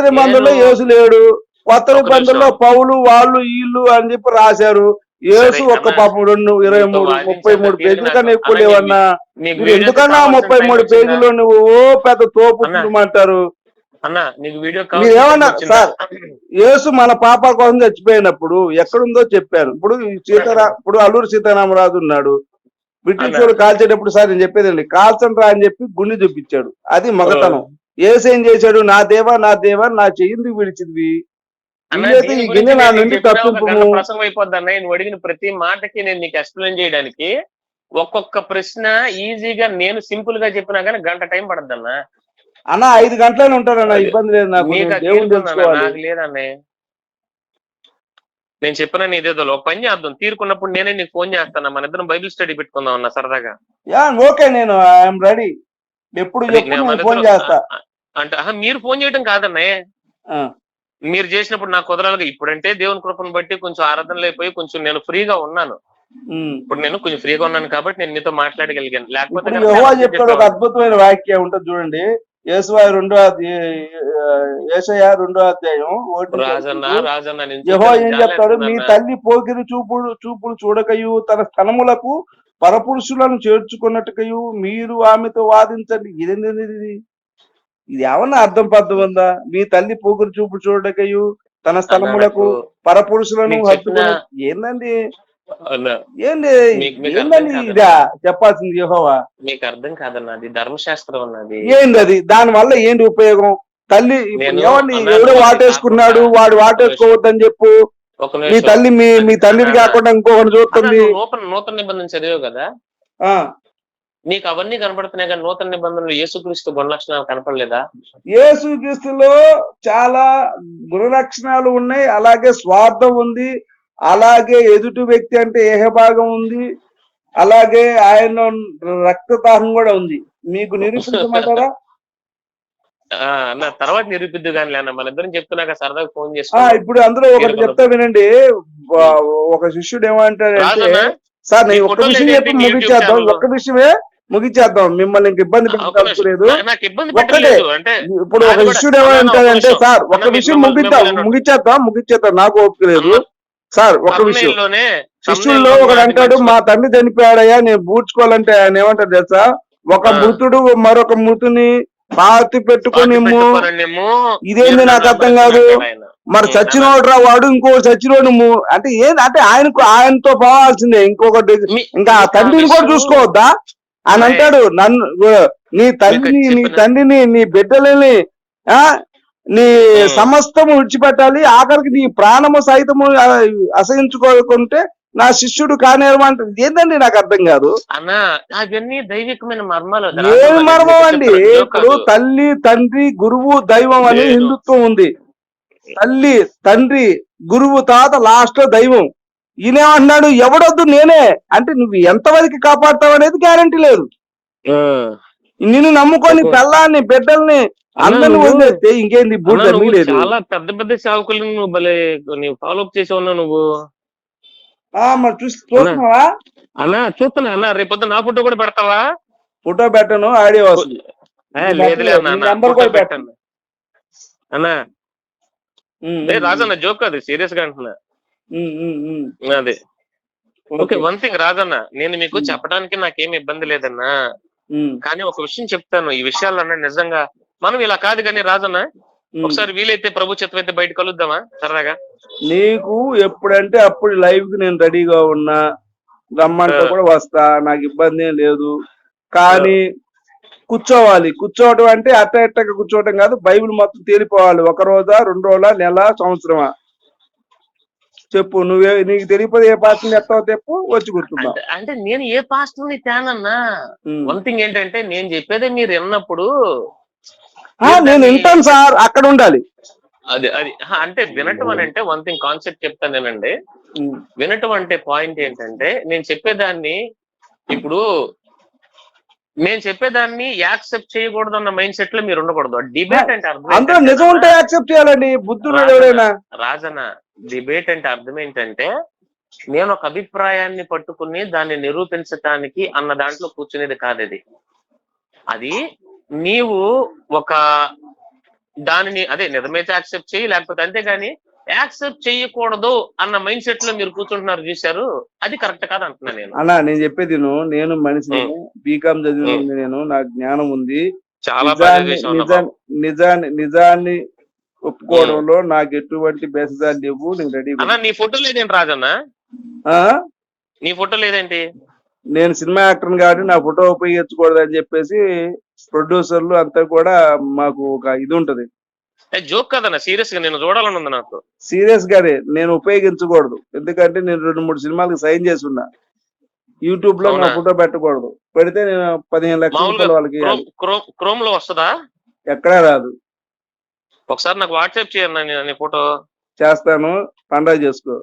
నిబంధనలో నేను- యేసు లేడు కొత్త నిబంధనలో. పౌలు వాళ్ళు వీళ్ళు అని చెప్పి రాశారు యేసు సరే, ఒక్క. పాపం రెండు ఇరవై మూడు ముప్పై మూడు పేజీల కన్నా ఎక్కువ లేవన్నా ఎందుకన్నా ముప్పై మూడు? పేజీలో నువ్వు ఓ పెద్ద తోపు. అంటారు ఏమన్నా? సార్ యేసు మన పాప కోసం చచ్చిపోయినప్పుడు ఎక్కడుందో చెప్పాను ఇప్పుడు సీతారా ఇప్పుడు అల్లూరు సీతారామరాజు ఉన్నాడు బ్రిటిష్. వాడు కాల్చేటప్పుడు సార్ నేను చెప్పేదండి కాల్చండి రా అని చెప్పి గుండె చూపించాడు అది మగతనం యేసు ఏం చేశాడు? నా దేవా నా దేవా నా చెయ్యింది విడిచింది? ప్రసంగం అయిపోద్ది అన్నయ్య నువ్వు అడిగిన ప్రతి మాటకి నేను నీకు ఎక్స్ప్లెయిన్ చేయడానికి ఒక్కొక్క ప్రశ్న ఈజీగా నేను సింపుల్గా చెప్పినా కానీ గంట టైం పడద్దు అన్న. అన్న ఐదు గంటలనే ఉంటారన్న ఇబ్బంది లేదు నాకు. లేదన్నే నేను చెప్పిన నీదేదో ఒక పని చేద్దాం. తీరుకున్నప్పుడు నేనే నీకు ఫోన్ చేస్తాను మన ఇద్దరం బైబిల్ స్టడీ పెట్టుకుందాం అన్న సరదాగా. ఓకే నేను ఐఎమ్ రెడీ ఎప్పుడు ఫోన్ చేస్తా అంటే మీరు ఫోన్ చేయడం కాదన్నే ఆ, మీరు చేసినప్పుడు నాకు కుదరాలిగా ఇప్పుడంటే దేవుని కృపను బట్టి కొంచెం ఆరాధనలు అయిపోయి కొంచెం నేను ఫ్రీగా ఉన్నాను. ఇప్పుడు నేను కొంచెం ఫ్రీగా ఉన్నాను కాబట్టి నేను మీతో మాట్లాడగలిగాను లేకపోతే చెప్తాడు ఒక. అద్భుతమైన వాక్యం ఉంటుంది చూడండి రెండో రెండో అధ్యాయం రాజన్న. రాజన్న ఏం చెప్తాడు మీ. తల్లి పోకిరి చూపుడు చూపులు చూడకయు తన స్థనములకు పరపురుషులను చేర్చుకున్నట్టుకయు మీరు ఆమెతో వాదించండి. ఇదేంటి ఇది ఇది ఏమన్నా అర్థం పర్థం ఉందా మీ తల్లి పోకిరి చూపు చూడకయు తన స్థలములకు పరపురుషులను ఏందండి? ఏంది? ఏందండి. ఇదా? చెప్పాల్సింది యెహోవా. మీకు అర్థం కాదన్న అది ధర్మశాస్త్రం అన్నది. ఏంది అది దాని వల్ల ఏంటి ఉపయోగం? తల్లి ఏమండి? ఎవడో అది వాటేసుకున్నాడు వాడు వాటేసుకోవద్దని చెప్పు. మీ. తల్లి మీ మీ కాకుండా ఇంకొకటి చూస్తుంది. నూతన నూతన నిబంధన చదివావు కదా? ఆ. నీకు అవన్నీ కనపడుతున్నాయి కానీ నూతన నిబంధనలు యేసుక్రీస్తు గుణ లక్షణాలు కనపడలేదా? యేసు క్రీస్తులో చాలా గుణలక్షణాలు ఉన్నాయి. అలాగే స్వార్థం ఉంది. అలాగే ఎదుటి వ్యక్తి అంటే ఏహభాగం ఉంది. అలాగే ఆయన రక్తదాహం కూడా ఉంది. మీకు నిరూపించమంటారా? అన్న తర్వాత నిరూపిద్దు కానీ అన్న మన ఇద్దరం చెప్తున్నాక సరదాగా ఫోన్ ఆ చేసుకో ఇప్పుడు అందులో ఒకటి చెప్తా వినండి. ఒక శిష్యుడు ఏమంటాడంటే సార్ నేను ఒక్క విషయం చెప్పి ముగించేద్దాం? ఒక్క విషయమే ముగించేద్దాం. మిమ్మల్ని ఇంక ఇబ్బంది ఒక. పెట్టలేదు. ఒక్కటే. ఇప్పుడు ఒక శిష్యుడు ఏమంటాడంటే. సార్ అన్న, విషయం ముగిద్దాం. ముగించేద్దాం ముగించేద్దాం నాకు ఓపిక లేదు. సార్ ఒక విషయం. శిష్యుల్లో ఒకడు అంటాడు మా తండ్రి చనిపోయాడయ్యా నేను పూడ్చుకోవాలంటే ఆయన ఏమంటాడు తెలుసా? ఒక. మృతుడు మరొక మృతుని పాతి పెట్టుకొని ఇదేంది నాకు అర్థం కాదు. మరి ఉం, చచ్చినోడు రా వాడు ఇంకో చచ్చినోడు ము- అంటే ఏంది అంటే ఆయనకు ఆయనతో పోవాల్సిందే ఇంకొకటి ఇంకా తండ్రిని కూడా చూసుకోవద్దా అని. అంటాడు నన్ను నీ తల్లిని నీ తండ్రిని నీ బిడ్డలని ఆ నీ. సమస్తము విడిచిపెట్టాలి ఆఖరికి నీ ప్రాణము సైతము అసహించుకోకుంటే నా శిష్యుడు కానేరమంటే ఏందండి నాకు అర్థం కాదు? అన్న అవన్నీ దైవికమైన మర్మాలు. రాజన్న, మర్మం అండి? ఇప్పుడు. తల్లి తండ్రి గురువు దైవం అని హిందుత్వం ఉంది. తల్లి తండ్రి గురువు తాత లాస్ట్లో దైవం. ఈయనేమంటున్నాడు ఎవడొద్దు నేనే. అంటే నువ్వు ఎంతవరకు కాపాడతావు అనేది గ్యారంటీ లేదు. నిన్ను నమ్ముకొని. పెళ్ళాన్ని బిడ్డల్ని అందరిని వదిలేస్తే ఇంకేంది? మిగిలేదు చాలా పెద్ద పెద్ద సేవకులు నువ్వు భలే నువ్వు ఫాలో అప్ చేసి ఉన్నావు నువ్వు. మరి చూసి చూస్తున్నావా? అన్న చూస్తున్నా అన్న రేపొద్దు నా ఫోటో కూడా పెడతావా? ఫోటో పెట్టను ఆడియో అన్న, నంబర్ కూడా రాజన్న జోక్ అది సీరియస్గా అంటున్నా. అదే. ఓకే. వన్ థింగ్ రాజన్న నేను మీకు. చెప్పడానికి నాకేం ఇబ్బంది లేదన్నా. కానీ ఒక విషయం చెప్తాను ఈ విషయాలన్నా నిజంగా మనం ఇలా కాదు కానీ రాజన్న. ఒకసారి వీలైతే ప్రభు చిత్తం అయితే బయట కలుద్దామా? సరదాగా? నీకు ఎప్పుడంటే అప్పుడు లైవ్కి నేను రెడీగా ఉన్నా రమ్మంటే. కూడా వస్తా నాకు ఇబ్బంది ఏం లేదు. కానీ కూర్చోవాలి. కూర్చోవడం అంటే అట్ట ఎట్టగా కూర్చోవడం కాదు బైబిల్ మొత్తం తేలిపోవాలి. ఒక రోజా రెండు రోజుల నెల సంవత్సరమా? చెప్పు నువ్వే నీకు తెలియపోతే ఏ పాత్రని ఎత్తావో చెప్పు వచ్చి కూర్చుందాం. అంటే నేను ఏ పాస్టర్ని తేనన్నా. వన్ థింగ్ ఏంటంటే నేను చెప్పేదే మీరు విన్నప్పుడు నేను వింటాను సార్ అక్కడ ఉండాలి. అది అది అంటే వినటం అని అంటే వన్ థింగ్ కాన్సెప్ట్ చెప్తాను నేనండి. వినటం అంటే పాయింట్ ఏంటంటే నేను చెప్పేదాన్ని ఇప్పుడు నేను చెప్పేదాన్ని యాక్సెప్ట్ చేయకూడదు అన్న మైండ్ సెట్లో మీరు ఉండకూడదు. డిబేట్ అంటే అర్థం నిజం ఉంటే యాక్సెప్ట్ చేయాలండి బుద్ధుడు ఎవరైనా రాజన డిబేట్ అంటే అర్థం ఏంటంటే నేను ఒక అభిప్రాయాన్ని పట్టుకుని దాన్ని నిరూపించటానికి అన్న దాంట్లో కూర్చునేది కాదు అది అది నీవు ఒక దానిని అదే నిజమైతే యాక్సెప్ట్ చేయి లేకపోతే అంతేగాని యాక్సెప్ట్ చేయకూడదు అన్న మైండ్ సెట్లో మీరు కూర్చుంటున్నారు చూశారు. అది కరెక్ట్ కాదు అంటున్నా నేను. అన్నా నేను చెప్పేది. నేను మనిషిని బీకామ్ చదివిన ఉమ్. నేను నాకు జ్ఞానం ఉంది. చాలా నిజాన్ని నిజాన్ని ఒప్పుకోవడంలో నాకు ఎటువంటి బేసదాలు లేవు. నేను రెడీ నీ ఫోటో లేదేంటి రాజన్న? నీ ఫోటో లేదేంటి? నేను సినిమా యాక్టర్ కాబట్టి నా ఫోటో ఉపయోగించకూడదు అని చెప్పేసి ప్రొడ్యూసర్లు అంతా కూడా మాకు ఒక ఇది ఉంటది. జోక్ కదన్న సీరియస్గా నేను చూడాలని ఉంది నాకు. సీరియస్ గానే నేను ఉపయోగించకూడదు. ఎందుకంటే నేను రెండు మూడు సినిమాలకు సైన్ చేసి ఉన్నా యూట్యూబ్లో నా? ఫోటో పెట్టకూడదు. పెడితే నేను పదిహేను లక్షల వాళ్ళకి క్రోమ్లో వస్తుందా? ఎక్కడా రాదు. ఒకసారి నాకు వాట్సాప్ నీ ఫోటో. చేస్తాను. పండగ చేసుకో.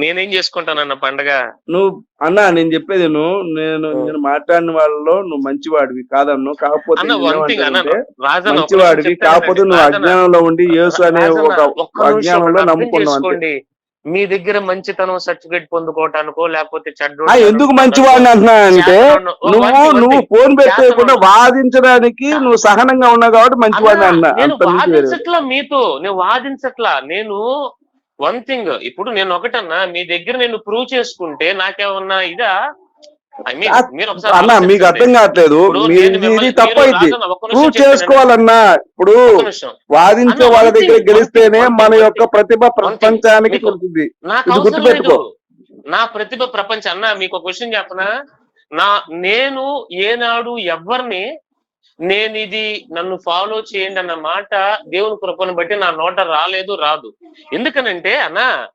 నేనేం చేసుకుంటానన్న పండగ? నువ్వు అన్నా నేను చెప్పేది నువ్వు నేను. నేను మాట్లాడిన వాళ్ళలో నువ్వు మంచివాడివి కాదన్ను. కాకపోతే మంచివాడివి కాకపోతే నువ్వు అజ్ఞానంలో ఉండి యేసు అనే ఒక అజ్ఞానంలో నమ్ముకున్నావు మీ దగ్గర మంచితనం సర్టిఫికేట్ పొందుకోవటానికో లేకపోతే చెడ్డ ఎందుకు మంచివాడిని అంటున్నా అంటే నువ్వు నువ్వు ఫోన్ పెట్టేయకుండా వాదించడానికి నువ్వు సహనంగా ఉన్నావు కాబట్టి మంచివాడిని అన్నా నేను వాదించట్లా మీతో నేను వాదించట్లా. నేను వన్ థింగ్ ఇప్పుడు నేను ఒకటన్నా మీ దగ్గర నేను ప్రూవ్ చేసుకుంటే నాకేమన్నా ఇదా అన్నా మీకు. అర్థం కావట్లేదు ఇది తప్పైంది ప్రూవ్. చేసుకోవాలన్నా ఇప్పుడు. వాదించే వాళ్ళ దగ్గర గెలిస్తేనే మన యొక్క. ప్రతిభ. ప్రపంచానికి అవసరం గుర్తుపెట్టుకో. నా ప్రతిభ ప్రపంచం అన్న మీకు ఒక క్వశ్చన్ చెప్పనా నా నేను ఏనాడు ఎవరిని నేను ఇది నన్ను ఫాలో చేయండి అన్న మాట దేవుని కృపను బట్టి నా నోట రాలేదు రాదు. ఎందుకనంటే అన్న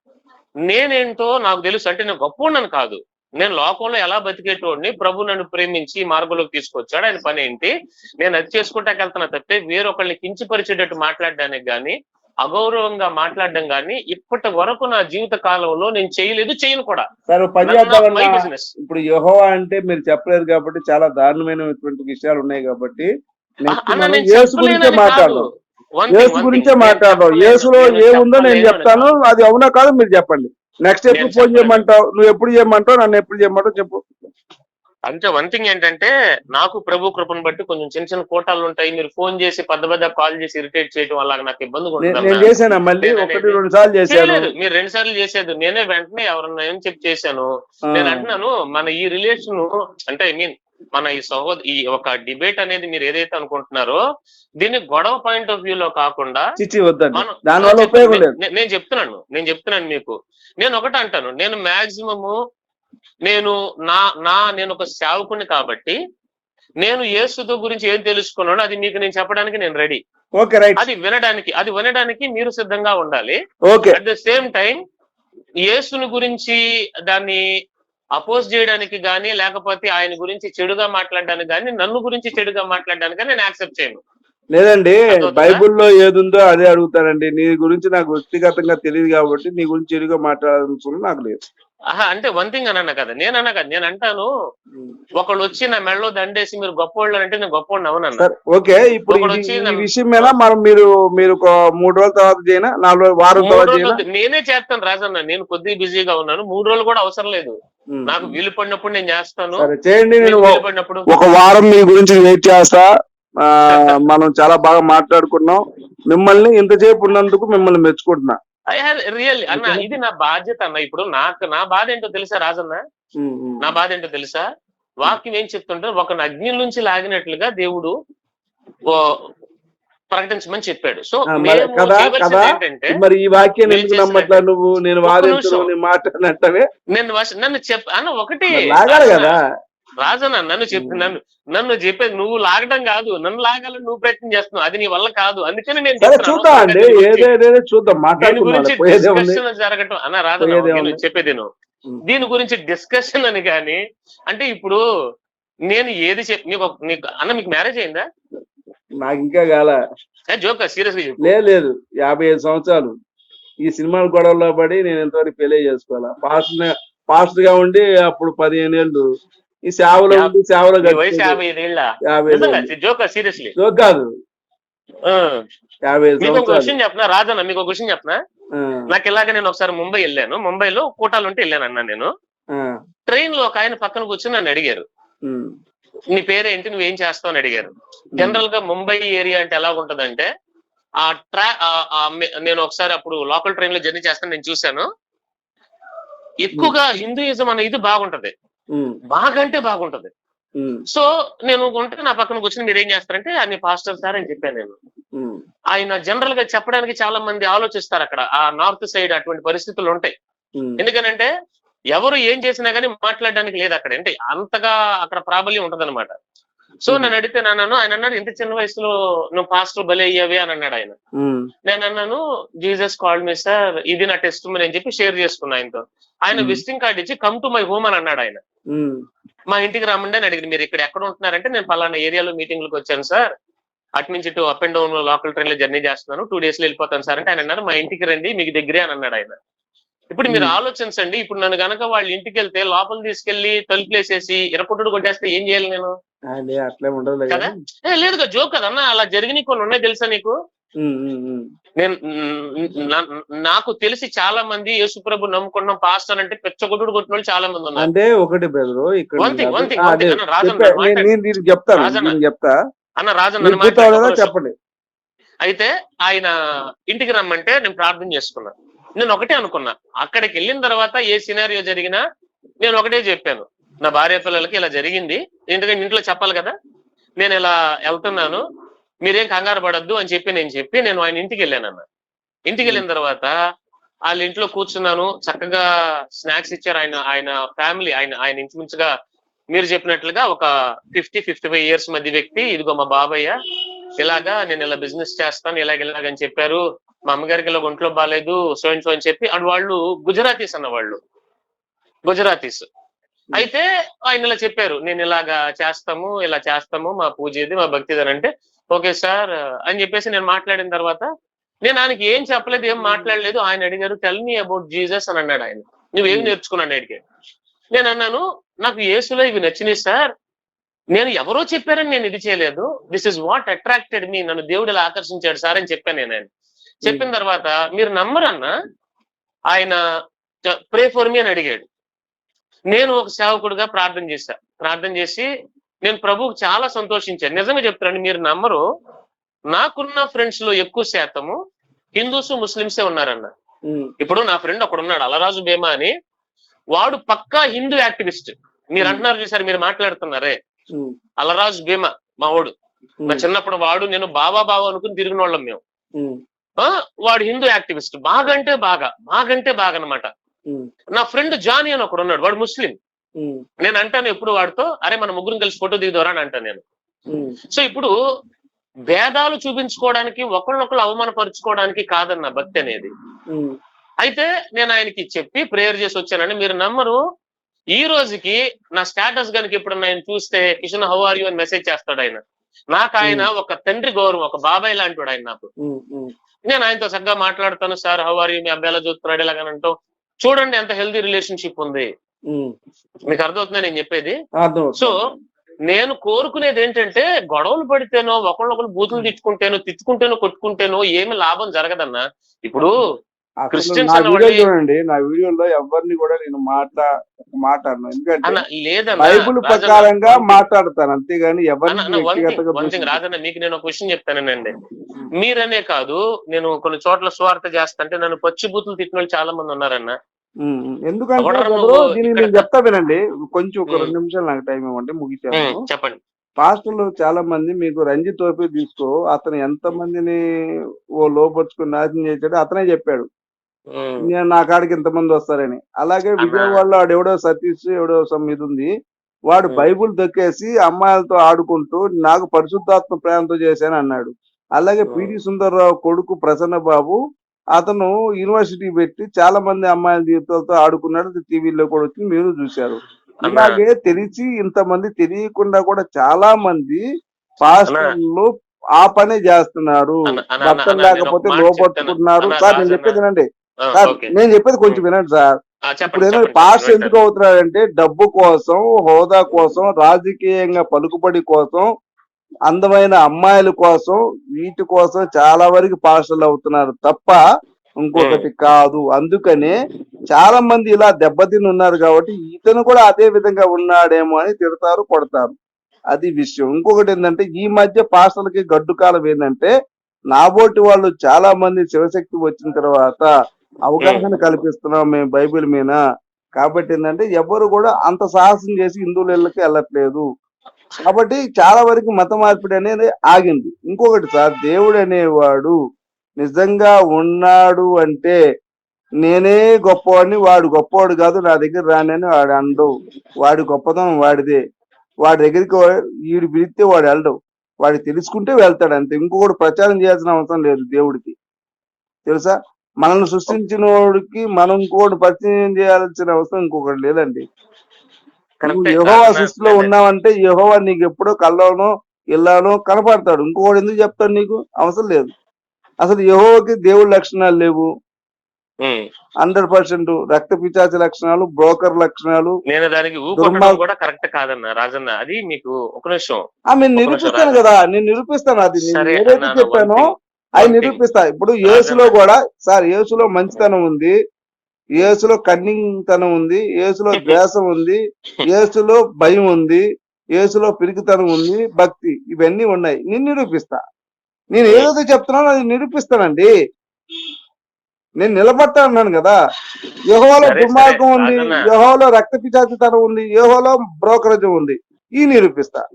నేనేంటో నాకు తెలుసు అంటే నేను గొప్ప కాదు. నేను లోకంలో ఎలా బతికేటోడిని ప్రభు నన్ను ప్రేమించి మార్గంలోకి తీసుకొచ్చాడు. ఆయన పని ఏంటి నేను అది చేసుకుంటాకి వెళ్తున్నా తప్పితే వేరొకళ్ళని కించిపరిచేటట్టు మాట్లాడడానికి కానీ అగౌరవంగా మాట్లాడడం గాని ఇప్పటి వరకు నా జీవిత కాలంలో నేను చేయలేదు చేయను కూడా. ఇప్పుడు యెహోవా అంటే మీరు చెప్పలేదు కాబట్టి చాలా దారుణమైనటువంటి విషయాలు ఉన్నాయి కాబట్టి యేసు గురించే. మాట్లాడదాం. యేసులో ఏముందో నేను చెప్తాను. అది అవునా కాదు మీరు చెప్పండి. నెక్స్ట్ ఎప్పుడు ఫోన్. చేయమంటావు? నువ్వు ఎప్పుడు చేయమంటావు? నన్ను ఎప్పుడు చేయమంటావు? చెప్పు. అంటే వన్ థింగ్ ఏంటంటే నాకు ప్రభు కృపను బట్టి కొంచెం చిన్న చిన్న కోటాలు ఉంటాయి మీరు ఫోన్ చేసి పెద్ద పెద్ద కాల్ చేసి ఇరిటేట్ చేయడం వల్ల నాకు చేయలేదు. మీరు రెండు సార్లు చేసేది నేనే వెంటనే ఎవరన్నా ఏం చెప్పి చేశాను? నేను అంటున్నాను మన ఈ రిలేషన్ అంటే ఐ మీన్ మన ఈ సహోద ఈ ఒక డిబేట్ అనేది మీరు ఏదైతే అనుకుంటున్నారో దీన్ని గొడవ పాయింట్ ఆఫ్ వ్యూ లో కాకుండా నేను చెప్తున్నాను. నేను చెప్తున్నాను మీకు. నేను ఒకటి అంటాను నేను మాక్సిమము నేను నా నా నేను ఒక సేవకుని కాబట్టి నేను యేసుతో గురించి ఏం తెలుసుకున్నానో అది మీకు నేను చెప్పడానికి నేను రెడీ. Okay right. అది వినడానికి అది వినడానికి మీరు సిద్ధంగా ఉండాలి. Okay. At the same time యేసుని గురించి దాన్ని అపోజ్ చేయడానికి గానీ లేకపోతే ఆయన గురించి చెడుగా మాట్లాడడానికి గానీ నన్ను గురించి చెడుగా మాట్లాడడానికి నేను యాక్సెప్ట్ చేయను. లేదండి? బైబిల్లో ఏదుందో అదే అడుగుతానండి నీ గురించి నాకు వ్యక్తిగతంగా తెలియదు కాబట్టి నీ గురించి చెడుగా మాట్లాడాల్సిన నాకు లేదు. ఆహా అంటే వన్ థింగ్ అని అన్నా కదా. నేను అన్నా కదా నేను అంటాను ఒకళ్ళు వచ్చి నా మెడలో దండేసి మీరు గొప్పవాళ్ళు అంటే నేను గొప్పవాడిని అవునన్నా. సరే ఓకే ఇప్పుడు విషయం మీద మనం మీరు మీరు ఒక మూడు రోజుల తర్వాత చేయనా? నాలుగు రోజులు వారం తర్వాత. నేనే చేస్తాను రాజన్న. నేను కొద్దిగా బిజీగా ఉన్నాను. మూడు రోజులు కూడా అవసరం లేదు. నాకు వీలు పడినప్పుడు నేను చేస్తాను. చేయండి నేను పడినప్పుడు. ఒక వారం మీ గురించి వెయిట్ చేస్తా. మనం చాలా బాగా మాట్లాడుకున్నాం. మిమ్మల్ని ఇంతసేపు ఉన్నందుకు మిమ్మల్ని మెచ్చుకుంటున్నా. రియల్ అన్న ఇది నా బాధ్యత అన్న. ఇప్పుడు నాకు నా బాధ ఏంటో తెలుసా రాజన్న. నా బాధ ఏంటో తెలుసా? వాక్యం ఏం చెప్తుంటే ఒక అగ్ని నుంచి లాగినట్లుగా దేవుడు ప్రకటించమని చెప్పాడు. సో మరి ఏంటంటే ఈ నేను ఎందుకు నమ్మట్లా నువ్వు? నేను వాదించను వశ- నన్ను చెప్ అన్న ఒకటి కదా. రాజన్న నన్ను చెప్పి నన్ను నన్ను చెప్పేది నువ్వు లాగడం కాదు. నన్ను లాగాలని నువ్వు ప్రయత్నం చేస్తున్నావు. అది నీ వల్ల కాదు. అందుకని నేను దీని గురించి- డిస్కషన్ జరగటం అన్న. నువ్వు చెప్పేది నువ్వు. దీని గురించి డిస్కషన్ అని కానీ అంటే ఇప్పుడు నేను ఏది చెప్ నీకు నీకు అన్న మీకు మ్యారేజ్ అయిందా? నాకు ఇంకా కాల జోక్ సీరియస్గా చెప్పు. లేదు లేదు. యాభై ఐదు సంవత్సరాలు. ఈ సినిమాల గొడవలో పడి నేను ఎంతవరకు పెళ్ళి చేసుకోవాలా? పాస్ట్ పాస్ట్గా ఉండి అప్పుడు పదిహేను ఏళ్ళు ఈ సేవలో ఉండి సేవలో వయసు. యాభై ఐదేళ్ళ. Joke seriously. జోక్ కాదు. యాభై ఐదు మీకు ఒక సంవత్సరాలు. క్వశ్చన్ చెప్పనా రాజన్న మీకు ఒక క్వశ్చన్ చెప్పనా నాకు ఇలాగ నేను ఒకసారి ముంబై వెళ్ళాను. ముంబైలో కూటాలు ఉంటే వెళ్ళాను అన్న నేను. ట్రైన్లో ఒక ఆయన పక్కన కూర్చొని నన్ను అడిగారు. నీ పేరేంటి? నువ్వేం చేస్తావు అని అడిగారు. జనరల్గా ముంబై ఏరియా అంటే ఎలా ఉంటదంటే ఆ ట్రా నేను ఒకసారి అప్పుడు లోకల్ ట్రైన్లో జర్నీ చేస్తాను నేను చూశాను. ఎక్కువగా హిందూయిజం అనే ఇది బాగుంటది. ఉమ్, బాగా అంటే బాగుంటది సో నేను ఉంటే నా పక్కన కూర్చొని మీరు ఏం చేస్తారంటే అన్ని పాస్టర్ సార్ అని చెప్పాను నేను. ఆయన జనరల్గా చెప్పడానికి చాలా మంది ఆలోచిస్తారు అక్కడ. ఆ నార్త్ సైడ్ అటువంటి పరిస్థితులు ఉంటాయి. ఎందుకనంటే ఎవరు ఏం చేసినా కానీ మాట్లాడడానికి లేదు అక్కడ. అంటే అంతగా అక్కడ ప్రాబల్యం ఉంటదన్నమాట. సో నన్ను అడిగితే నన్ను ఆయన అన్నాడు ఇంత చిన్న వయసులో నువ్వు పాస్టర్ బలి అయ్యావే అని అన్నాడు ఆయన. నేను అన్నాను జీసస్ కాల్డ్ మీ సార్ ఇది నా టెస్ట్ అని చెప్పి షేర్ చేసుకున్నా ఆయనతో. ఆయన. విజిటింగ్ కార్డ్ ఇచ్చి కమ్ టు మై హోమ్ అని అన్నాడు ఆయన. మా ఇంటికి రమ్మండి అని అడిగింది. మీరు ఇక్కడ ఎక్కడ ఉంటున్నారంటే నేను పలానా ఏరియాలో మీటింగ్లకు వచ్చాను సార్. అటు నుంచి ఇటు అప్ అండ్ డౌన్ లోకల్ ట్రైన్లో జర్నీ చేస్తున్నాను. టూ డేస్లో వెళ్ళిపోతాను సార్ అంటే ఆయన అన్నారు మా ఇంటికి రండి మీకు దగ్గరే అని అన్నాడు ఆయన. ఇప్పుడు మీరు. ఆలోచించండి. ఇప్పుడు నన్ను గనక వాళ్ళ ఇంటికి వెళ్తే లోపల తీసుకెళ్ళి తలుపులేసేసి ఇరకొట్టుడు కొట్టేస్తే ఏం చేయాలి నేను? కదా? లేదు జోక్ కదన్నా అలా జరిగినాయి కొన్ని ఉన్నాయి తెలుసా నీకు? నేను నాకు తెలిసి చాలా మంది యేసుప్రభు నమ్ముకున్నాం. పాస్టర్ అంటే పెచ్చగొట్టుడు కొట్టిన వాళ్ళు చాలా మంది ఉన్నారు. అంటే ఒకటి బ్రదరు ఇక్కడ రాజన్న చెప్తాను రాజన్న. చెప్తా. అన్న రాజన్ మీరు నన్ను పూర్తి మాట్లాడు. అవ్వలేదా ఒక నిమిషం. చెప్పండి. అయితే ఆయన ఇంటికి రమ్మంటే నేను ప్రార్థన చేసుకున్నా. నేను ఒకటే అనుకున్నా. అక్కడికి వెళ్ళిన తర్వాత ఏ సినారియో జరిగినా నేను ఒకటే చెప్పాను. నా భార్య పిల్లలకి ఇలా జరిగింది. ఎందుకంటే ఇంట్లో చెప్పాలి కదా. నేను ఇలా వెళ్తున్నాను. మీరేం కంగారు పడద్దు అని చెప్పి నేను చెప్పి నేను ఆయన ఇంటికి వెళ్ళాను అన్న. ఇంటికి వెళ్ళిన తర్వాత వాళ్ళ ఇంట్లో కూర్చున్నాను. చక్కగా స్నాక్స్ ఇచ్చారు ఆయన ఆయన ఫ్యామిలీ ఆయన ఆయన ఇంచుమించుగా మీరు చెప్పినట్లుగా ఒక ఫిఫ్టీ ఫిఫ్టీ ఫైవ్ ఇయర్స్ మధ్య వ్యక్తి. ఇదిగో మా బాబయ్య ఇలాగా నేను ఇలా బిజినెస్ చేస్తాను ఇలాగ ఇలాగని చెప్పారు. మా అమ్మగారికి ఇలా ఒంట్లో బాగాలేదు సో అండ్ సో అని చెప్పి అండ్ వాళ్ళు గుజరాతీస్ అన్న వాళ్ళు. గుజరాతీస్. అయితే ఆయన ఇలా చెప్పారు నేను ఇలాగా చేస్తాము ఇలా చేస్తాము మా పూజ ఇది మా భక్తి అంటే ఓకే సార్ అని చెప్పేసి నేను మాట్లాడిన తర్వాత నేను ఆయనకి ఏం చెప్పలేదు ఏం మాట్లాడలేదు ఆయన అడిగారు టెల్ మీ అబౌట్ జీసస్ అని అన్నాడు ఆయన. నువ్వేం నేర్చుకున్నాను అడిగాడు నేను అన్నాను నాకు యేసులో ఇవి నచ్చినాయి సార్. నేను ఎవరో చెప్పారని నేను ఇది చేయలేదు. This is what attracted me నన్ను దేవుడు ఇలా ఆకర్షించాడు సార్ అని చెప్పాను నేను ఆయన. చెప్పిన తర్వాత మీరు నమ్మరన్నా ఆయన ప్రే ఫర్ మీ అని అడిగాడు. నేను ఒక సేవకుడిగా ప్రార్థన చేశా. ప్రార్థన చేసి నేను ప్రభువుకు చాలా సంతోషించాను. నిజంగా చెప్తాను మీరు నమ్మరు. నాకున్న ఫ్రెండ్స్లో ఎక్కువ శాతము హిందూస్ ముస్లిమ్సే ఉన్నారన్న. ఇప్పుడు నా ఫ్రెండ్ ఒకడు ఉన్నాడు అలరాజు బేమా అని. వాడు పక్కా హిందూ యాక్టివిస్ట్. మీరు అంటున్నారు చూసారు మీరు మాట్లాడుతున్నారే. అలరాజు భీమా మా వాడు. నా చిన్నప్పుడు వాడు నేను బాబా బాబా అనుకుని తిరిగిన వాళ్ళం మేము వాడు హిందూ యాక్టివిస్ట్. బాగా అంటే బాగా బాగంటే బాగా అనమాట నా ఫ్రెండ్ జానీ అని ఒకడు ఉన్నాడు వాడు ముస్లిం. నేను అంటాను ఎప్పుడు వాడితో అరే మన ముగ్గురం కలిసి ఫోటో దిగుదోరా అని అంటాను నేను. సో ఇప్పుడు భేదాలు చూపించుకోవడానికి ఒకళ్ళొకళ్ళు అవమానపరుచుకోవడానికి కాదన్న భక్తి అనేది. అయితే నేను ఆయనకి చెప్పి ప్రేయర్ చేసి వచ్చానండి మీరు నమ్మరు. ఈ రోజుకి నా స్టేటస్ కనుక ఇప్పుడు ఆయన చూస్తే కిషన్ హౌ ఆర్ యూ అని మెసేజ్ చేస్తాడు ఆయన. నాకు ఆయన ఒక తండ్రి గౌరవం ఒక బాబాయ్ లాంటి వాడు ఆయన నాకు. నేను ఆయనతో చక్కగా మాట్లాడతాను సార్ హౌ ఆర్ యూ మీ అబ్బాయిలా చూస్తున్నాడు ఇలాగనంటూ చూడండి ఎంత హెల్తీ రిలేషన్షిప్ ఉంది. మీకు అర్థమవుతుందా నేను చెప్పేది? సో నేను కోరుకునేది ఏంటంటే గొడవలు పడితేనో ఒకళ్ళొకరు బూతులు తిట్టుకుంటేనో తిట్టుకుంటేనో కొట్టుకుంటేనో ఏమి లాభం జరగదన్నా ఇప్పుడు వాళ్ళు- చూడండి నా వీడియోలో ఎవరిని కూడా నేను మాట్లా మాట్లాడను. ఎందుకంటే బైబుల్ ప్రకారంగా మాట్లాడతాను అంతేగాని ఎవరిని. రాజన్న మీకు నేను ఒక క్వశ్చన్ చెప్తానండి మీరనే కాదు నేను కొన్ని చోట్ల స్వార్థ చేస్తుంటే నన్ను పచ్చి బూతులు తిట్టిన వాళ్ళు చాలా మంది ఉన్నారన్న. ఎందుకంటే దీనికి నేను చెప్తా వినండి. కొంచెం ఒక. రెండు నిమిషాలు నాకు టైం ఇవ్వండి ముగిసాను చెప్పండి. పాస్టర్లు చాలా మంది మీకు రంజిత్ ఓపి తీసుకో అతను ఎంత మందిని ఓ లోపరుచుకుని నాశనం చేశాడు అతనే చెప్పాడు. నేను నా కాడికి ఇంతమంది వస్తారని. అలాగే. విజయవాడలో ఆడు ఎవడో సతీష్ ఎవడో సమ్ ఇది ఉంది. వాడు. బైబుల్ దొక్కేసి అమ్మాయిలతో ఆడుకుంటూ నాకు పరిశుద్ధాత్మ ప్రేమతో చేశాను అన్నాడు. అలాగే. పిడి సుందర్రావు కొడుకు ప్రసన్న బాబు అతను యూనివర్సిటీ పెట్టి చాలా మంది అమ్మాయిల జీవితాలతో ఆడుకున్నాడు టీవీలో కూడా వచ్చి మీరు చూశారు. అలాగే తెలిసి ఇంతమంది తెలియకుండా కూడా చాలా మంది పాస్టర్లు ఆ పనే చేస్తున్నారు. భర్తలు ఒక లేకపోతే చెప్తాను. సార్ నేను. చెప్పేది వినండి. సార్ నేను చెప్పేది కొంచెం వినండి సార్. ఇప్పుడు ఏంటంటే చెప్పండి, పాస్ట్ ఎందుకు అవుతున్నాడంటే డబ్బు కోసం హోదా కోసం రాజకీయంగా పలుకుబడి కోసం అందమైన అమ్మాయిల కోసం వీటి కోసం చాలా వరకు పాస్టర్లు అవుతున్నారు తప్ప ఇంకొకటి కాదు. అందుకనే చాలా మంది ఇలా దెబ్బతిని ఉన్నారు కాబట్టి ఇతను కూడా అదే విధంగా ఉన్నాడేమో అని తిడతారు కొడతారు. అది విషయం. ఇంకొకటి ఏంటంటే ఈ మధ్య పాస్టర్లకి గడ్డు కాలం ఏంటంటే నాబోటి వాళ్ళు చాలా మంది శివశక్తి వచ్చిన తర్వాత అవగాహన కల్పిస్తున్నాం మేము బైబిల్ మీద. కాబట్టి ఏంటంటే ఎవరు కూడా అంత సాహసం చేసి హిందువుల ఇళ్ళకి వెళ్ళట్లేదు. కాబట్టి చాలా వరకు మత మార్పిడి అనేది ఆగింది. ఇంకొకటి సార్ దేవుడు అనేవాడు నిజంగా ఉన్నాడు అంటే నేనే గొప్పవాడిని వాడు గొప్పవాడు కాదు నా దగ్గర రానని వాడు అండు వాడి గొప్పతనం వాడిదే. వాడి దగ్గరికి వీడు పిలిస్తే వాడు వెళ్ళడు. వాడు తెలుసుకుంటే వెళ్తాడు అంతే. ఇంకొకటి ప్రచారం చేయాల్సిన అవసరం లేదు దేవుడికి. తెలుసా? మనల్ని సృష్టించిన వాడికి మనం ఇంకొకటి పరిచయం చేయాల్సిన అవసరం ఇంకొకటి లేదండి. నువ్వు. యెహోవా సృష్టిలో. ఉన్నావంటే యెహోవా నీకు ఎప్పుడో కల్లోనో ఇల్లానో కనపడతాడు. ఇంకొకటి ఎందుకు చెప్తాడు నీకు? అవసరం లేదు. అసలు యెహోవాకి దేవుడి లక్షణాలు లేవు. హండ్రెడ్ పర్సెంట్ రక్త పిచాచి లక్షణాలు బ్రోకర్ లక్షణాలు నేను దానికి కూడా కరెక్ట్ కాదన్న రాజన్న. అది మీకు ఒక నిమిషం. నేను నిరూపిస్తాను. కదా. నేను నిరూపిస్తాను అది. నేను ఏదైతే చెప్పానో thing. నిరూపిస్తా. ఇప్పుడు యేసులో కూడా సార్ యేసులో మంచితనం ఉంది. యేసులో కన్నింగ్ తనం ఉంది యేసులో ద్వేషం ఉంది యేసులో భయం ఉంది యేసులో పిరికితనం ఉంది భక్తి ఇవన్నీ ఉన్నాయి. నేను నిరూపిస్తా. నేను ఏదైతే చెప్తున్నానో అది నిరూపిస్తానండి. నేను నిలబడతా అన్నాను కదా. యెహోవాలో సరే, దుర్మార్గం ఉంది. యెహోవాలో రక్త పిచాచితనం ఉంది యెహోవాలో బ్రోకరేజ్ ఉంది. ఈ నిరూపిస్తా.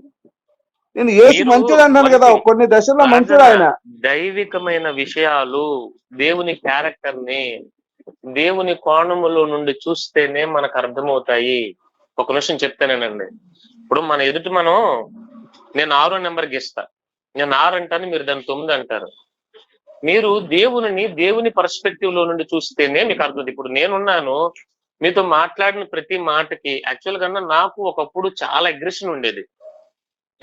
నేను మీరు మంచిది అన్నాను కదా కొన్ని దశల్లో మంచిది ఆయన. దైవికమైన విషయాలు దేవుని క్యారెక్టర్ని దేవుని కోణములో నుండి చూస్తేనే మనకు అర్థమవుతాయి. ఒక నిమిషం చెప్తానేనండి. ఇప్పుడు మన ఎదుటి మనం నేను ఆరో నెంబర్ గీస్తా. నేను ఆరు అంటాను మీరు దాన్ని తొమ్మిది అంటారు. మీరు దేవుని దేవుని పర్స్పెక్టివ్లో నుండి చూస్తేనే మీకు అర్థం ఇప్పుడు నేనున్నాను మీతో మాట్లాడిన ప్రతి మాటకి యాక్చువల్గా నాకు ఒకప్పుడు చాలా అగ్రెషన్ ఉండేది.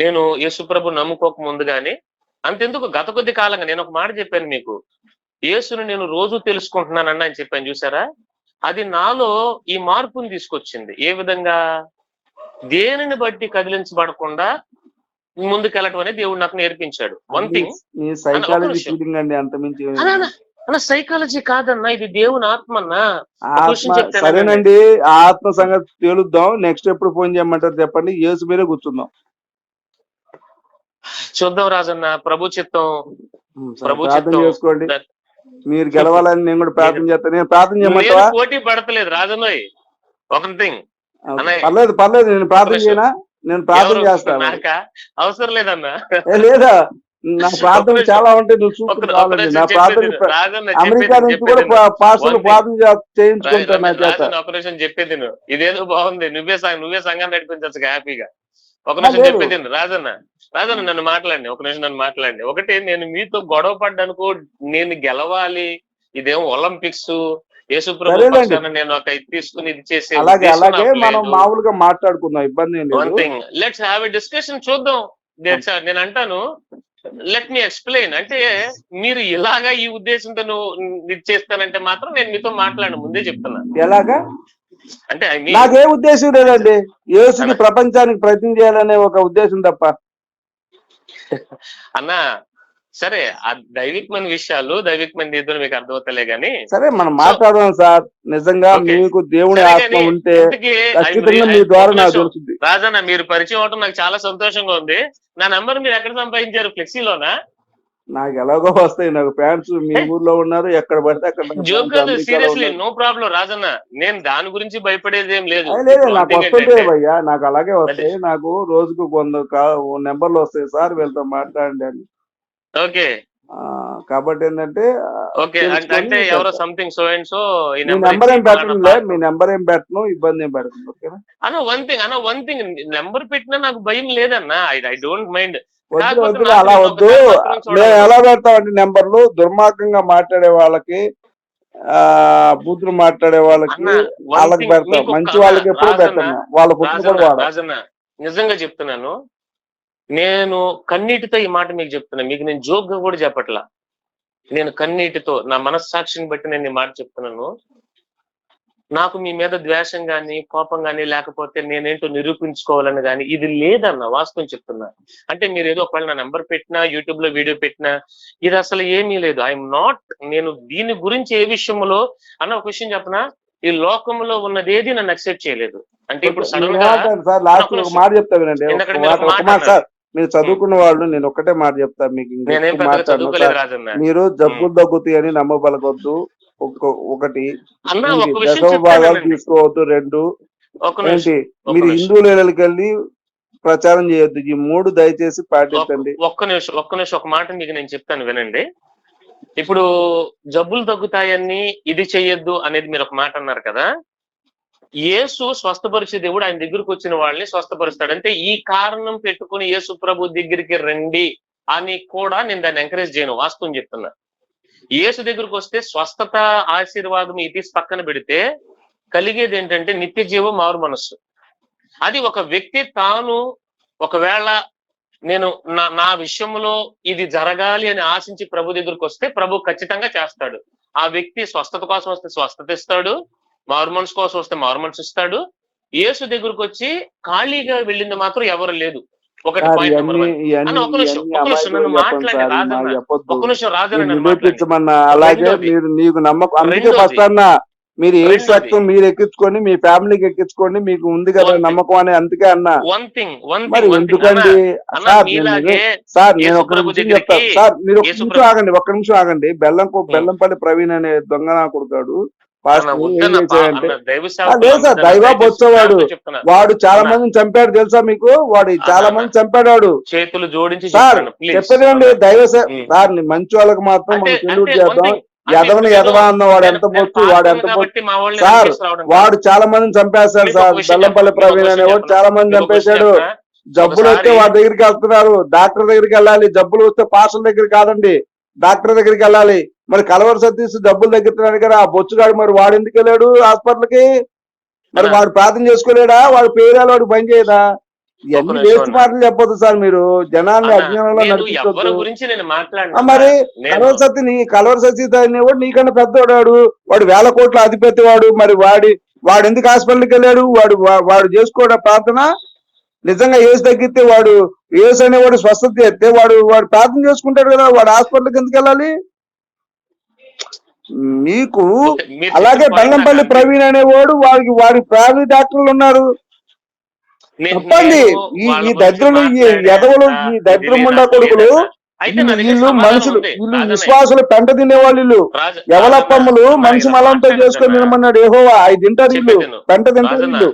నేను యేసుప్రభు నమ్ముకోక ముందు కానీ అంతెందుకు? గత కొద్ది కాలంగా నేను ఒక మాట చెప్పాను మీకు. యేసుని నేను రోజు తెలుసుకుంటున్నానన్న అని చెప్పాను చూసారా అది నాలో ఈ మార్పుని తీసుకొచ్చింది. ఏ విధంగా? దేనిని బట్టి కదిలించబడకుండా ముందుకెళ్ళటం అనేది దేవుడు నాకు నేర్పించాడు. వన్ థింగ్ సైకాలజీ అన్న కాదన్నా ఇది దేవుని ఆత్మ. సరేనండి ఆత్మ సంగతి తేలుద్దాం. నెక్స్ట్ ఎప్పుడు ఫోన్ చేయమంటారు చెప్పండి. యేసు మీదే కూర్చుందాం. చూద్దాం రాజన్న ప్రభు చిత్తం. ప్రభు చిత్తం. చేసుకోండి. మీరు గెలవాలని నేను కూడా ప్రార్థన చేస్తాను నేను ప్రార్థన చేయమంటావా? పోటీ పడతలేదు రాజన్నోయ్ ఒక థింగ్. పర్లేదు పర్లేదు నేను ప్రార్థన. చేయనా? నేను ప్రార్థన చేస్తాను. అవసరం లేదన్నా. లేదా? నా ప్రార్థన. చాలా ఉంటాయి నువ్వు ఒక చూసుకుని ఒక కావాలండి నిమిషం నా ప్రార్థన అమెరికా నుంచి కూడా. పాస్టర్లు. ప్రార్థన చే- చేయించుకుంటారు నా చేత. రాజన్న ఒక నిమిషం చెప్పేది నువ్వు ఇదేదో బాగుంది. నువ్వే సంఘ- నువ్వే సంఘాన్ని నడిపించచ్చు హ్యాపీగా. ఒక నిమిషం. చెప్పేది. రాజన్న రాజన్న నన్ను మాట్లాడండి ఒక నిమిషం నన్ను మాట్లాడండి ఒకటి నేను మీతో గొడవ పడ్డానుకో నేను గెలవాలి ఇదేం ఒలింపిక్స్ యేసుప్రభు. పక్షాన నేను ఒక ఇది తీసుకుని ఇది చేసే అలాగే అలాగే మనం. మామూలుగా మాట్లాడుకుందాం ఇబ్బంది one thing let's have a discussion చూద్దాం all. నేను అంటాను లెట్ మీ ఎక్స్ప్లెయిన్ అంటే మీరు ఇలాగా ఈ ఉద్దేశంతో నువ్వు ఇది చేస్తానంటే మాత్రం నేను మీతో మాట్లాడను ముందే చెప్తున్నా ఎలాగా అంటే నాకే ఉద్దేశం లేదండి. యేసుని. ప్రపంచానికి ప్రయత్నం చేయాలనే ఒక ఉద్దేశం తప్ప. అన్న సరే ఆ దైవికమైన విషయాలు దైవికమైన దీంతో మీకు అర్థమవుతలే గానీ సరే మనం మాట్లాడదాం సార్. నిజంగా. మీకు దేవుని ఆత్మ ఉంటే ఖచ్చితంగా మీ ద్వారా నాకు రాజన్న మీరు పరిచయం అవటం నాకు చాలా సంతోషంగా ఉంది. నా నంబర్ మీరు ఎక్కడ సంపాదించారు? ఫ్లెక్సీలోనా? నాకు ఎలాగో వస్తాయి. నాకు ఫ్యాన్స్ మీ ఊర్లో ఉన్నారు. ఎక్కడ పడితే అక్కడ జోక్ కాదు సీరియస్లీ. No problem Rajanna. నేను దాని గురించి భయపడేది ఏం లేదు. లేదు నాకు ఏంటంటే, భయ్యా నాకు అలాగే వస్తాయి. నాకు రోజుకు కొంత నెంబర్లు వస్తాయి. సార్ వీళ్ళతో మాట్లాడండి అని. ఓకే. కాబట్టి ఏంటంటే ఓకే అంటే ఎవరో. సంథింగ్ సో అండ్ సో ఈ నెంబర్ నెంబర్ ఏం పెట్టనులే మీ నెంబర్ ఏం పెట్టను ఇబ్బంది ఏం పెట్టను ఓకేనా? అన్న వన్ థింగ్ అన్న వన్ థింగ్ నెంబర్ పెట్టినా నాకు భయం లేదన్న. ఐ ఐ డోంట్ మైండ్ వద్దు వద్దు అలా వద్దు. మేము ఎలా పెడతామంటే నెంబర్లు? దుర్మార్గంగా మాట్లాడే వాళ్ళకి ఆ బూతులు మాట్లాడే వాళ్ళకి వాళ్ళకి పెడతాం. మంచి వాళ్ళకి ఎప్పుడు పెట్టాము. వాళ్ళ పుట్టిన నిజంగా చెప్తున్నాను. నేను కన్నీటితో ఈ మాట మీకు చెప్తున్నా. మీకు నేను జోక్గా కూడా చెప్పట్లా. నేను కన్నీటితో నా మనస్సాక్షిని బట్టి నేను ఈ మాట చెప్తున్నాను. నాకు మీ మీద ద్వేషం గాని కోపం గాని లేకపోతే నేనేంటో నిరూపించుకోవాలని గాని ఇది లేదన్న వాస్తవం చెప్తున్నా. అంటే మీరు ఏదో ఒకవేళ నా నెంబర్ పెట్టినా యూట్యూబ్లో వీడియో పెట్టినా ఇది అసలు ఏమీ లేదు. ఐఎమ్ నాట్ నేను దీని గురించి ఏ విషయంలో అన్న ఒక విషయం చెప్పనా ఈ లోకంలో ఉన్నది ఏది నన్ను అక్సెప్ట్ చేయలేదు. అంటే ఇప్పుడు సడన్ నేను గా ఏమంటాను సార్ లాస్ట్ ఒక మాట చెప్తా వినండి. ఒక ఎందుకంటే మాట మీరు సార్ చదువుకున్న వాళ్ళు నేను ఒక్కటే మాట చెప్తా మీకు మీరు జబ్బులు తగ్గుతాయి అని నమ్మబలగొద్దు. ఒకటి. భాగాలు తీసుకోవద్దు రెండు. ఏంటి? మీరు నిమిషం. హిందువుల ఇళ్ళకి వెళ్ళి ప్రచారం చేయొద్దు. ఈ మూడు దయచేసి పాటించండి. ఒక్క- ఒక్క నిమిషం ఒక్క నిమిషం ఒక మాట మీకు నేను చెప్తాను వినండి. ఇప్పుడు జబ్బులు తగ్గుతాయని ఇది చెయ్యొద్దు అనేది మీరు ఒక మాట అన్నారు కదా. యేసు స్వస్థపరిచే దేవుడు ఆయన దగ్గరికి వచ్చిన వాళ్ళని స్వస్థపరుస్తాడు అంటే ఈ కారణం పెట్టుకుని యేసు ప్రభు దగ్గరికి రండి అని కూడా నేను దాన్ని ఎంకరేజ్ చేయను. వాస్తవం చెప్తున్నా. యేసు దగ్గరికి వస్తే స్వస్థత ఆశీర్వాదం ఇది పక్కన పెడితే కలిగేది ఏంటంటే నిత్య జీవం మారు మనస్సు. అది ఒక వ్యక్తి తాను ఒకవేళ నేను నా నా విషయంలో ఇది జరగాలి అని ఆశించి ప్రభు దగ్గరికి వస్తే ప్రభు ఖచ్చితంగా చేస్తాడు. ఆ వ్యక్తి స్వస్థత కోసం వస్తే స్వస్థత ఇస్తాడు మారు మనసు కోసం వస్తే మారు మనసు ఇస్తాడు. యేసు దగ్గరకు వచ్చి ఖాళీగా వెళ్ళింది మాత్రం ఎవరు లేదు. ఒకటి అలాగే. మీరు నీకు నమ్మకం అందుకే. ఫస్ట్ అన్న మీరు ఏ. రక్తం మీరు ఎక్కించుకోండి మీ ఫ్యామిలీకి ఎక్కించుకోండి మీకు ఉంది కదా. నమ్మకం అని అందుకే అన్న. వన్ థింగ్ వన్ మరి ఎందుకండి? సార్ సార్ నేను ఒక నిమిషం చెప్తాను సార్ మీరు ఒక నిమిషం ఆగండి ఒక్క నిమిషం ఆగండి. బెల్లంకు బెల్లంపల్లి ప్రవీణ్ అనే దొంగ నా కొడుకాడు. దైవ బొచ్చవాడు. వాడు చాలా. మందిని చంపాడు తెలుసా మీకు వాడు చాలా. మంది చంపాడు చేతులు జోడించి సార్ చెప్పదండి దైవ. సార్ మంచి వాళ్ళకి మాత్రం మనం సెల్యూట్ చేద్దాం ఎదవని ఎదవా అన్న వాడు ఎంత బొచ్చు వాడు ఎంత బొచ్చు సార్, వాడు చాలా మందిని చంపేస్తాడు సార్ బెల్లంపల్లి? ప్రవీణ్ అనేవాడు చాలా మంది చంపేశాడు? జబ్బులు వస్తే వాడి దగ్గరికి వెళ్తున్నారు డాక్టర్ దగ్గరికి వెళ్ళాలి జబ్బులు వస్తే పాస్టర్ దగ్గర కాదండి డాక్టర్ దగ్గరికి వెళ్ళాలి. మరి కలవర సతీష్ జబ్బులు తగ్గుతున్నాడు కదా ఆ బొచ్చుగాడు మరి వాడు ఎందుకు వెళ్ళాడు హాస్పిటల్కి? మరి. వాడు ప్రార్థన చేసుకోలేడా? వాడు పేరాలు వాడు పని చేయదా? ఇవన్నీ వేస్ట్. మాటలు చెప్పొద్దు సార్ మీరు. జనాల్ని అన్న, అజ్ఞానంలో మాట్లాడినా మరి కలవర సతీ నీ కలవర సతీష్ అనేవాడు నీకన్నా పెద్దవాడు వాడు వేల కోట్ల అధిపతి వాడు మరి వాడి వాడు ఎందుకు హాస్పిటల్కి వెళ్ళాడు? వాడు వాడు చేసుకోవడం ప్రార్థన? నిజంగా ఏసు తగ్గితే వాడు ఏసు అనేవాడు స్వస్థత చేస్తే వాడు వాడు ప్రార్థన చేసుకుంటాడు కదా వాడు హాస్పిటల్కి ఎందుకు వెళ్ళాలి? మీకు అలాగే బెల్లంపల్లి ప్రవీణ్ అనేవాడు వాడికి వాడి ఫ్యామిలీ డాక్టర్లు ఉన్నారు. నేను- చెప్పండి ఈ ఈ దరిద్రులు ఈ ఎదవలు ఈ ఉండా నాకు కొడుకులు? దగ్గర వీళ్ళు మనుషులు. వీళ్ళు విశ్వాసులు పెంట తినేవాళ్ళు వీళ్ళు. రాజన్న, మనిషి మలంతో దగ్గర చేసుకొని. తినమన్నాడు ఏహోవా అవి తింటారు వీళ్ళు. పెంట తింటారు వీళ్ళు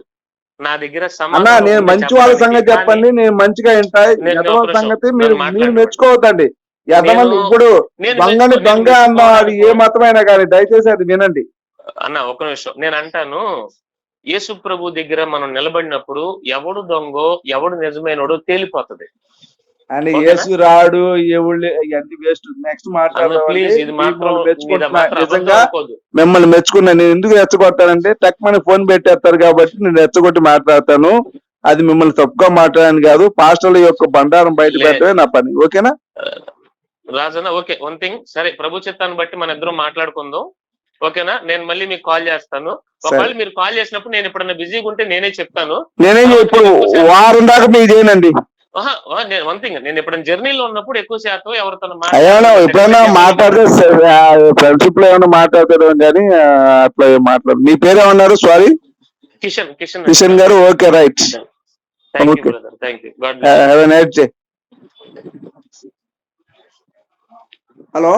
నా దగ్గర అన్నా నేను మంచి వాళ్ళ సంగతి చెప్పండి. నేను మంచిగా వింటా. సంగతి మీరు. మెచ్చుకోవద్దండి ఇప్పుడు దొంగని మెచ్చుకో- దొంగ నేను అన్నా అది ఏ మతమైనా కానీ దయచేసి అది వినండి. అన్న ఒక నిమిషం. నేను అంటాను యేసు ప్రభు దగ్గర మనం నిలబడినప్పుడు ఎవడు దొంగో ఎవడు నిజమైనడో తేలిపోతది. ఓకేనా? యేసు రాడు ఎవళ్ళు ఇవన్నీ వేస్ట్ నెక్స్ట్ నిజంగా. మిమ్మల్ని మెచ్చుకున్నా. నేను ఎందుకు రెచ్చగొట్టానంటే టక్ మని ఫోన్ పెట్టేస్తారు కాబట్టి నేను రెచ్చగొట్టి మాట్లాడతాను. అది మిమ్మల్ని తప్పుగా మాట్లాడాను కాదు పాస్టర్ల యొక్క బండారం బయట. పెట్టడమే నా పని. ఓకేనా? రాజన్న ఓకే వన్ థింగ్ సరే ప్రభు చిత్తాన్ని బట్టి మన ఇద్దరం మాట్లాడుకుందాం. ఓకేనా? నేను మళ్ళీ మీకు కాల్ చేస్తాను. ఒకవేళ మీరు కాల్ చేసినప్పుడు నేను ఎప్పుడన్నా బిజీగా ఉంటే నేనే చెప్తాను. నేనేం ఇప్పుడు వారం దాకా మీకు చేయనండి. నేను వన్ థింగ్ నేను ఎప్పుడైనా జర్నీలో ఉన్నప్పుడు ఎక్కువ శాతం ఎవరితో ఎప్పుడైనా మాట్లాడితే ఫ్రెండ్షిప్లో ఏమైనా మాట్లాడతాడు కానీ అట్లా మాట్లాడు మీ పేరు ఏమన్నారు? సారీ కిషన్ కిషన్ కిషన్ గారు? Okay right hello